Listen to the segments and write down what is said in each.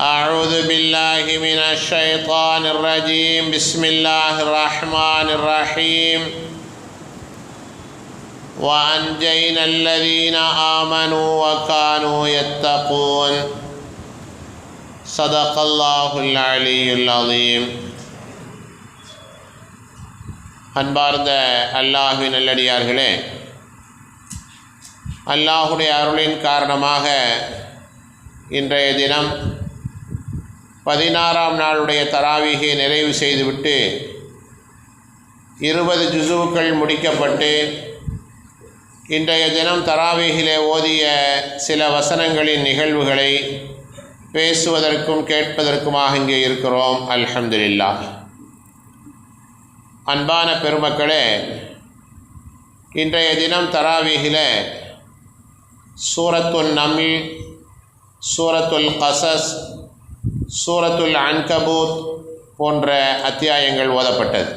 أعوذ بالله من الشيطان الرجيم بسم الله الرحمن الرحيم وأنجينا الذين آمنوا وكانوا يتقون صدق الله العلي العظيم அன்பார்ந்த அல்லாஹுவின் நல்லடியார்களே அல்லாஹுடைய அருளின் காரணமாக இன்றைய தினம் பதினாறாம் நாளுடைய தராவீகை நிறைவு செய்துவிட்டு இருபது ஜுசுவுக்கள் முடிக்கப்பட்டு இன்றைய தினம் தராவீகிலே ஓதிய சில வசனங்களின் நிகழ்வுகளை பேசுவதற்கும் கேட்பதற்குமாக இங்கே இருக்கிறோம். அல்ஹம்துலில்லா அன்பான பெருமக்களே இன்றைய தினம் தராவீகில சூரத்துல் நமிழ் சூரத்துல் கசஸ் சூரத்துல் அன்கபூத் போன்ற அத்தியாயங்கள் ஓதப்பட்டது.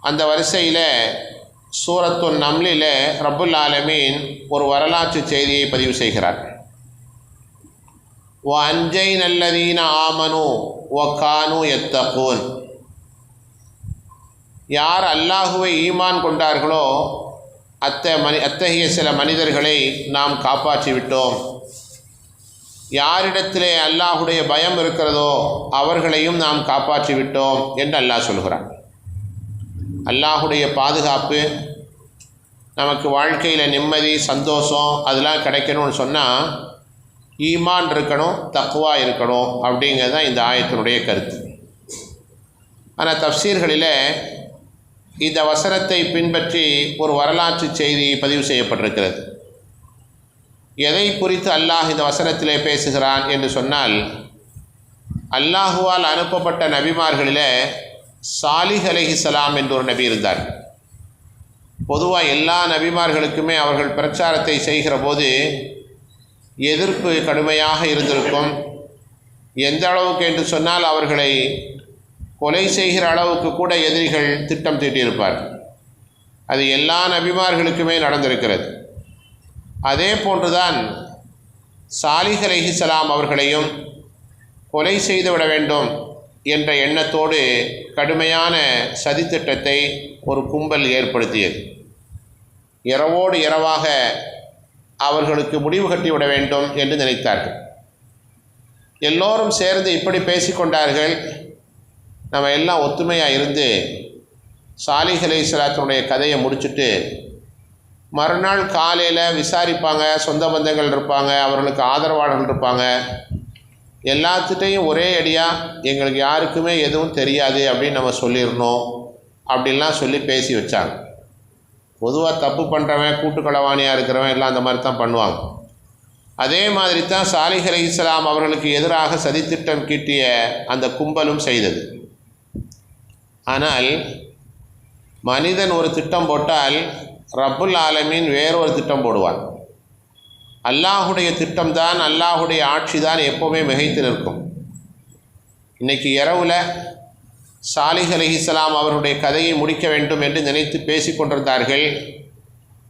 அந்த வரிசையில் சூரத்து நம்லில் ரபுல் ஆலமீன் ஒரு வரலாற்று செய்தியை பதிவு செய்கிறார். ஓ அஞ்சை நல்லதீன ஆமனு ஓ கானு எத்தகூன் யார் அல்லாஹுவை ஈமான் கொண்டார்களோ அத்த மனி அத்தகைய சில மனிதர்களை நாம் காப்பாற்றி விட்டோம் யாரிடத்திலே அல்லாஹுடைய பயம் இருக்கிறதோ அவர்களையும் நாம் காப்பாற்றி விட்டோம் என்று அல்லாஹ் சொல்கிறான். அல்லாஹுடைய பாதுகாப்பு நமக்கு வாழ்க்கையில் நிம்மதி சந்தோஷம் அதெல்லாம் கிடைக்கணும்னு சொன்னால் ஈமான் இருக்கணும் தக்குவா இருக்கணும் அப்படிங்கிறது தான் இந்த ஆயத்தினுடைய கருத்து. ஆனால் தப்சீர்களில் இந்த வசனத்தை பின்பற்றி ஒரு வரலாற்று செய்தி பதிவு செய்யப்பட்டிருக்கிறது. எதை குறித்து அல்லாஹ் இந்த வசனத்திலே பேசுகிறான் என்று சொன்னால் அல்லாஹுவால் அனுப்பப்பட்ட நபிமார்களில் சாலிஹ் அலைஹிசலாம் என்று ஒரு நபி இருந்தார். பொதுவாக எல்லா நபிமார்களுக்குமே அவர்கள் பிரச்சாரத்தை செய்கிற போது எதிர்ப்பு கடுமையாக இருந்திருக்கும். எந்த அளவுக்கு என்று சொன்னால் அவர்களை கொலை செய்கிற அளவுக்கு கூட எதிரிகள் திட்டம் தீட்டியிருப்பார் அது எல்லா நபிமார்களுக்குமே நடந்திருக்கிறது. அதே போன்றுதான் சாலிஹ் அலிஹிசலாம் அவர்களையும் கொலை செய்துவிட வேண்டும் என்ற எண்ணத்தோடு கடுமையான சதித்திட்டத்தை ஒரு கும்பல் ஏற்படுத்தியது. இரவோடு இரவாக அவர்களுக்கு முடிவு கட்டிவிட வேண்டும் என்று நினைத்தார்கள். எல்லோரும் சேர்ந்து இப்படி பேசிக்கொண்டார்கள் நம்ம எல்லாம் ஒத்துமையாக இருந்து சாலிஹ் அலி கதையை முடிச்சுட்டு மறுநாள் காலையில் விசாரிப்பாங்க சொந்த பந்தங்கள் இருப்பாங்க அவர்களுக்கு ஆதரவாளர்கள் இருப்பாங்க. எல்லாத்துட்டையும் ஒரே அடியாக எங்களுக்கு யாருக்குமே எதுவும் தெரியாது அப்படின்னு நம்ம சொல்லிடணும் அப்படின்லாம் சொல்லி பேசி வச்சாங்க. பொதுவாக தப்பு பண்ணுறவன் கூட்டுக்களவாணியாக இருக்கிறவன் எல்லாம் அந்த மாதிரி தான் பண்ணுவாங்க. அதே மாதிரி தான் சாலிஹ் அலி இஸ்லாம் அவர்களுக்கு எதிராக சதித்திட்டம் கீட்டிய அந்த கும்பலும் செய்தது. ஆனால் மனிதன் ஒரு திட்டம் போட்டால் ரப்புல் ஆலமீன் வேறொரு திட்டம் போடுவான். அல்லாஹுடைய திட்டம்தான் அல்லாஹுடைய ஆட்சி தான் எப்போவுமே மிகைத்து நிற்கும். இன்றைக்கி இரவில் சாலிஹ் அலிஹிஸ்லாம் அவருடைய கதையை முடிக்க வேண்டும் என்று நினைத்து பேசி கொண்டிருந்தார்கள்.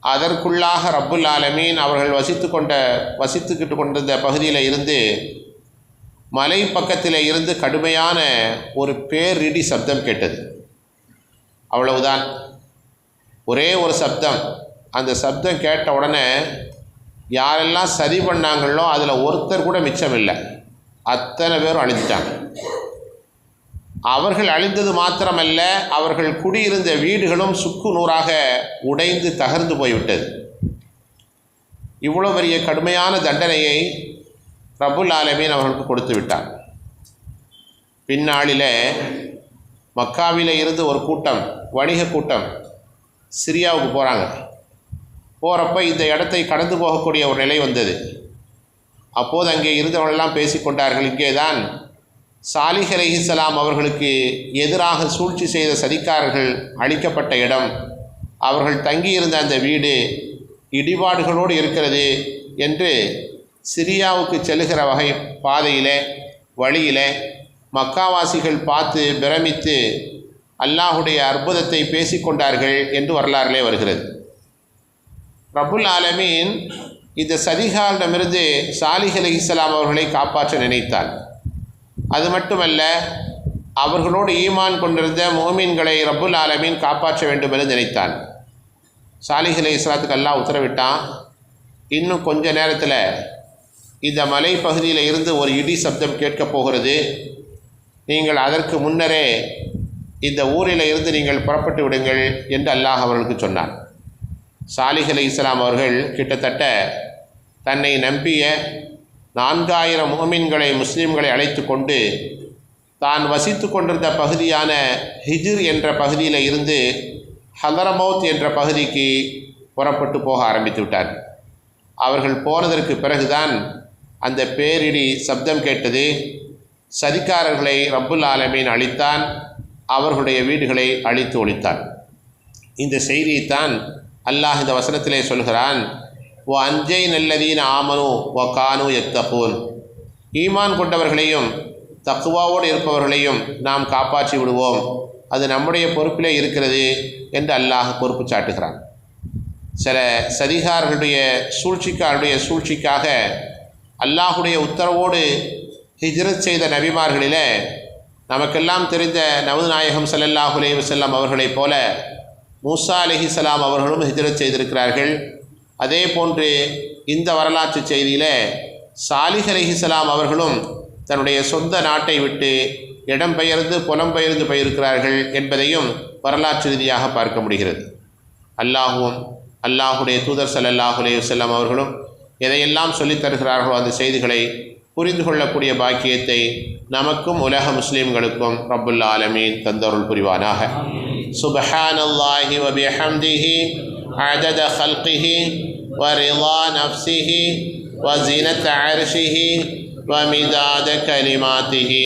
அதற்குள்ளாக ரப்புல் ஆலமீன் அவர்கள் வசித்து கொண்ட வசித்துக்கிட்டு கொண்டிருந்த பகுதியில் இருந்து மலை பக்கத்தில் இருந்து கடுமையான ஒரு பேரிடி சப்தம் கேட்டது. அவ்வளவுதான். ஒரே ஒரு சப்தம். அந்த சப்தம் கேட்ட உடனே யாரெல்லாம் சதி பண்ணாங்களோ அதில் ஒருத்தர் கூட மிச்சம் இல்லை. அத்தனை பேரும் அழிஞ்சிட்டாங்க. அவர்கள் அழிந்தது மாத்திரமல்ல அவர்கள் குடியிருந்த வீடுகளும் சுக்கு நூறாக உடைந்து தகர்ந்து போய்விட்டது. இவ்வளோ பெரிய கடுமையான தண்டனையை ரபுல் ஆலமீன் அவர்களுக்கு கொடுத்து விட்டார். பின்னாளில் மக்காவில் இருந்து ஒரு கூட்டம் வணிக கூட்டம் சிரியாவுக்கு போகிறாங்க போகிறப்ப இந்த இடத்தை கடந்து போகக்கூடிய ஒரு நிலை வந்தது. அப்போது அங்கே இருந்தவர்களெல்லாம் பேசிக்கொண்டார்கள் இங்கே தான் சாலிஹ் அலிஹிசலாம் அவர்களுக்கு எதிராக சூழ்ச்சி செய்த சதிக்காரர்கள் அளிக்கப்பட்ட இடம். அவர்கள் தங்கியிருந்த அந்த வீடு இடிபாடுகளோடு இருக்கிறது என்று சிரியாவுக்கு செல்லுகிற வகை பாதையில் வழியில் மக்காவாசிகள் பார்த்து பிரமித்து அல்லாஹுடைய அற்புதத்தை பேசிக்கொண்டார்கள் என்று வரலாறுலே வருகிறது. ரபுல் ஆலமீன் இந்த சதிகாரிடமிருந்து சாலிஹ் அலைஹிஸ்ஸலாம் அவர்களை காப்பாற்ற நினைத்தார். அது மட்டுமல்ல அவர்களோடு ஈமான் கொண்டிருந்த மோமீன்களை ரப்புல் ஆலமீன் காப்பாற்ற வேண்டும் என்று நினைத்தான் சாலிஹ் அலி இஸ்லாத்துக்கு அல்லாஹ் உத்தரவிட்டான் இன்னும் கொஞ்ச நேரத்தில் இந்த மலை பகுதியில் இருந்து ஒரு இடி சப்தம் கேட்கப் போகிறது. நீங்கள் அதற்கு முன்னரே இந்த ஊரில் இருந்து நீங்கள் புறப்பட்டு விடுங்கள் என்று அல்லாஹ் அவர்களுக்கு சொன்னான். சாலிஹ் அலி இஸ்லாம் அவர்கள் கிட்டத்தட்ட தன்னை நம்பிய நான்காயிரம் முகமீன்களை முஸ்லீம்களை அழைத்து கொண்டு தான் வசித்து கொண்டிருந்த பகுதியான ஹிஜிர் என்ற பகுதியில் இருந்து ஹலரமௌத் என்ற பகுதிக்கு புறப்பட்டு போக ஆரம்பித்து விட்டார். அவர்கள் போனதற்கு பிறகுதான் அந்த பேரிடி சப்தம் கேட்டது. சதிக்காரர்களை ரப்புல் ஆலமீன் அழித்தான். அவர்களுடைய வீடுகளை அழித்து ஒழித்தான். இந்த செய்தியைத்தான் அல்லாஹ் இந்த வசனத்திலே சொல்கிறான் ஓ அஞ்சை நல்லதீன் ஆமனு ஓ கானு எத்தபூன் ஈமான் கொண்டவர்களையும் தக்குவாவோடு இருப்பவர்களையும் நாம் காப்பாற்றி விடுவோம். அது நம்முடைய பொறுப்பிலே இருக்கிறது என்று அல்லாஹ் பொறுப்பு சாட்டுகிறான். சில சதிகாரர்களுடைய சூழ்ச்சிக்காருடைய சூழ்ச்சிக்காக அல்லாஹுடைய உத்தரவோடு ஹிஜ்ரத் செய்த நபிமார்களிலே நமக்கெல்லாம் தெரிந்த நவநாயகம் ஸல்லல்லாஹு அலைஹி செல்லம் அவர்களைப் போல மூசா அலிஹிசலாம் அவர்களும் ஹிஜரத் செய்திருக்கிறார்கள். அதே போன்று இந்த வரலாற்று செய்தியில் சாலிஹ் அலிஹிசலாம் அவர்களும் தன்னுடைய சொந்த நாட்டை விட்டு இடம்பெயர்ந்து புலம்பெயர்ந்து போயிருக்கிறார்கள் என்பதையும் வரலாற்று ரீதியாக பார்க்க முடிகிறது. அல்லாஹுவும் அல்லாஹுடைய தூதர் ஸல்லல்லாஹு அலைஹி வஸல்லம் அவர்களும் எதையெல்லாம் சொல்லித் தருகிறார்களோ அந்த செய்திகளை புரிந்து கொள்ளக்கூடிய பாக்கியத்தை நமக்கும் உலக முஸ்லீம்களுக்கும் ரப்புல் ஆலமீன் தந்தருள் புரிவானாக سبحان الله وبحمده عدد خلقه ورضا نفسه وزنة عرشه ومداد كلماته